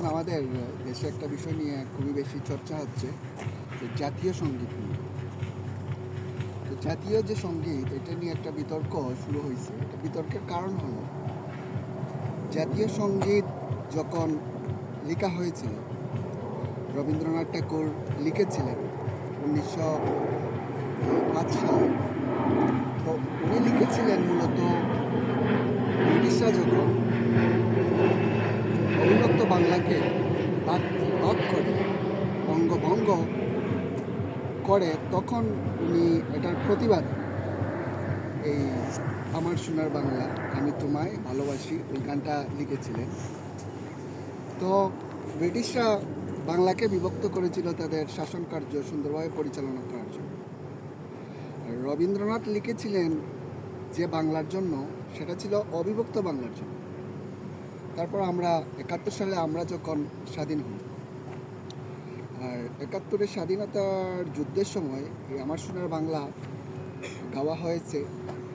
এখন আমাদের দেশে একটা বিষয় নিয়ে খুবই বেশি চর্চা হচ্ছে, যে জাতীয় সংগীত নিয়ে। তো জাতীয় যে সংগীত, এটা নিয়ে একটা বিতর্ক শুরু হয়েছে। এটা বিতর্কের কারণ হলো, জাতীয় সংগীত যখন লেখা হয়েছিল, রবীন্দ্রনাথ ঠাকুর লিখেছিলেন উনিশশো পাঁচ সালে। তো উনি লিখেছিলেন মূলত ব্রিটিশরা যখন বাংলাকে ভাগ করে, বঙ্গভঙ্গ করে, তখন উনি এটার প্রতিবাদ। এই আমার সোনার বাংলা, আমি তোমায় ভালোবাসি ওই গানটা লিখেছিলেন। তো ব্রিটিশরা বাংলাকে বিভক্ত করেছিল তাদের শাসন কার্য সুন্দরভাবে পরিচালনা করার জন্য। রবীন্দ্রনাথ লিখেছিলেন যে বাংলার জন্য, সেটা ছিল অবিভক্ত বাংলার জন্য। তারপর আমরা একাত্তর সালে আমরা যখন স্বাধীন হই, আর একাত্তরের স্বাধীনতার যুদ্ধের সময় এই আমার সোনার বাংলা গাওয়া হয়েছে,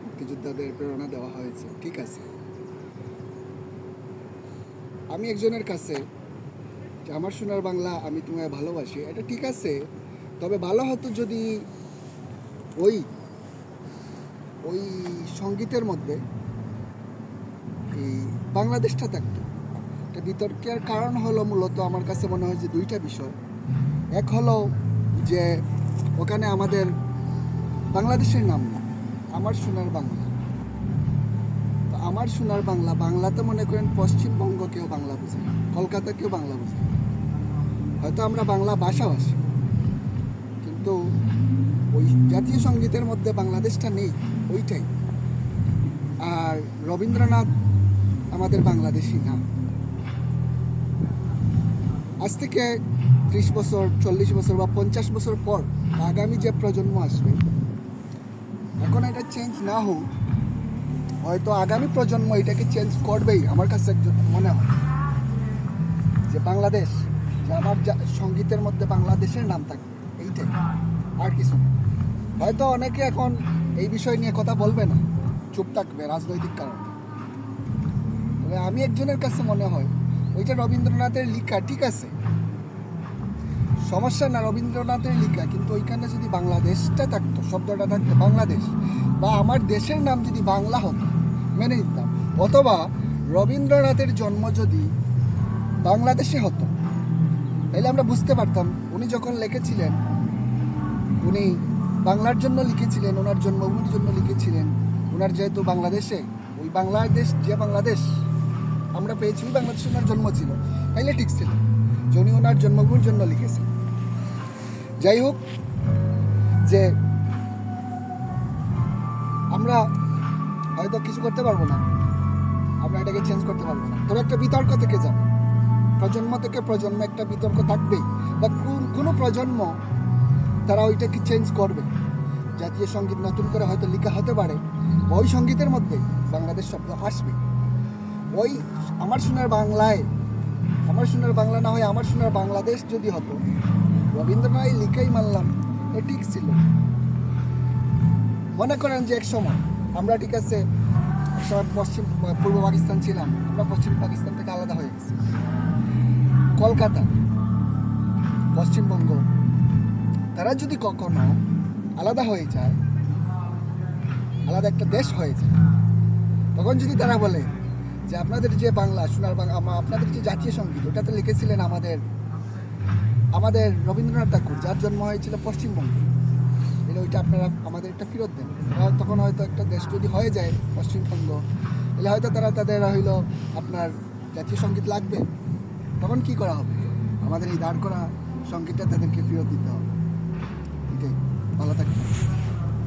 মুক্তিযোদ্ধাদের প্রেরণা দেওয়া হয়েছে, ঠিক আছে। আমি একজনের কাছে যে আমার সোনার বাংলা আমি তোমায় ভালোবাসি, এটা ঠিক আছে, তবে ভালো হতো যদি ওই ওই সঙ্গীতের মধ্যে এই বাংলাদেশটা থাকতো এটা বিতর্কের কারণ হলো মূলত আমার কাছে মনে হয় যে দুইটা বিষয়। এক হলো যে ওখানে আমাদের বাংলাদেশের নাম নেই, আমার সোনার বাংলা। তো আমার সোনার বাংলা, বাংলাতে মনে করেন পশ্চিমবঙ্গকেও বাংলা বোঝে কলকাতাকেও বাংলা বোঝে হয়তো আমরা বাংলা ভাষাভাষী কিন্তু ওই জাতীয় সঙ্গীতের মধ্যে বাংলাদেশটা নেই, ওইটাই। আর রবীন্দ্রনাথ আমাদের বাংলাদেশি না আজ থেকে ত্রিশ বছর, চল্লিশ বছর বা পঞ্চাশ বছর পর আগামী যে প্রজন্ম আসবে, এখন এটা চেঞ্জ না হোক, হয়তো আগামী প্রজন্ম এটাকে চেঞ্জ করবেই, আমার কাছে একজন মনে হয়। যে বাংলাদেশ, যে আমার সঙ্গীতের মধ্যে বাংলাদেশের নাম থাকবে, এইটাই, আর কিছু হয়তো অনেকে এখন এই বিষয় নিয়ে কথা বলবে না, চুপ থাকবে রাজনৈতিক কারণে। তবে আমি একজনের কাছে মনে হয়, ওইটা রবীন্দ্রনাথের লেখা, ঠিক আছে? সমস্যা না, রবীন্দ্রনাথের লেখা, কিন্তু ওইখানে যদি বাংলাদেশটা থাকতো, শব্দটা থাকতো, বাংলাদেশ, বা আমার দেশের নাম যদি বাংলা হতো, মেনে নিতাম। অথবা রবীন্দ্রনাথের জন্ম যদি বাংলাদেশে হতো, তাহলে আমরা বুঝতে পারতাম, উনি যখন লিখেছিলেন, উনি বাংলার জন্য লিখেছিলেন, ওনার জন্মভূমির জন্য লিখেছিলেন ওনার যেহেতু বাংলাদেশে, ওই বাংলাদেশ যে বাংলাদেশ আমরা পেয়েছি বাংলাদেশে ওনার জন্ম ছিল। তাইলে ঠিক ছিল। যে উনি ওনার জন্মভূমির জন্য লিখেছেন যাই হোক, যে আমরা হয়তো কিছু করতে পারব না। আমরা এটাকে চেঞ্জ করতে পারব না। তবে একটা বিতর্ক থেকে যাবে। প্রজন্ম থেকে প্রজন্ম একটা বিতর্ক থাকবেই। বা কোন- কোনো প্রজন্ম তারা ওইটাকে চেঞ্জ করবে। জাতীয় সংগীত নতুন করে হয়তো লেখা হতে পারে। ওই সঙ্গীতের মধ্যে বাংলাদেশ শব্দ আসবে। ওই আমার সোনার বাংলায়, আমার সোনার বাংলা না হয় আমার সোনার বাংলাদেশ যদি হতো, রবীন্দ্রনাথ লিখেই মানলাম, এ ঠিক ছিল। মনে করেন যে এক সময় আমরা ঠিক আছে সময় পশ্চিম, পূর্ব পাকিস্তান ছিলাম, আমরা পশ্চিম পাকিস্তান থেকে আলাদা হয়ে গেছি। কলকাতা, পশ্চিমবঙ্গ, তারা যদি কখনো আলাদা হয়ে যায়, আলাদা একটা দেশ হয়ে যায়, তখন যদি তারা বলে যে আপনাদের যে বাংলা, সোনার বাংলা আপনাদের যে জাতীয় সংগীত, ওটাতে লিখেছিলেন আমাদের আমাদের রবীন্দ্রনাথ ঠাকুর, যার জন্ম হয়েছিল পশ্চিমবঙ্গে। তাহলে ওইটা আপনারা আমাদের একটা ফেরত দেন। তখন হয়তো একটা দেশ যদি হয়ে যায় পশ্চিমবঙ্গ, তাহলে হয়তো তারা তাদের হইল আপনার জাতীয় সংগীত লাগবে। তখন কি করা হবে? আমাদের এই দাঁড় করা সঙ্গীতটা তাদেরকে ফেরত দিতে হবে। এটাই। ভালো থাকবে